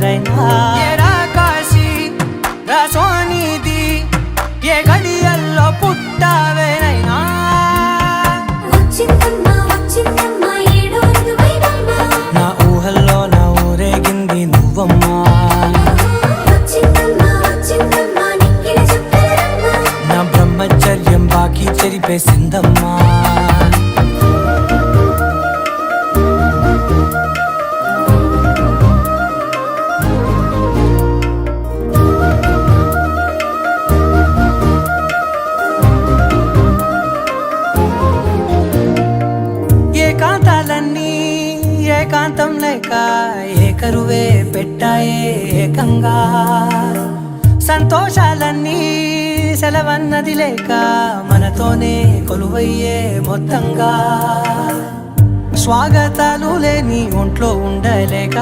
ఏరా కాశీ రా సోనిది ఏ గడియల్లో పుట్టావేనైనా వచ్చిందమ్మా వచ్చిందమ్మా ఏడో ఋతువైనమ్మా నా ఊహల్లో నా ఊరేగింది నువ్వమ్మా. నా బ్రహ్మచర్యం బాకీ చెరిపేసిందమ్మా ఏకాంతం లేక ఏకరువే పెట్టాయే ఏకంగా. సంతోషాలన్నీ సెలవన్నది లేక మనతోనే కొలువయ్యే మొత్తంగా. స్వాగతాలు లేని ఒంట్లో ఉండలేక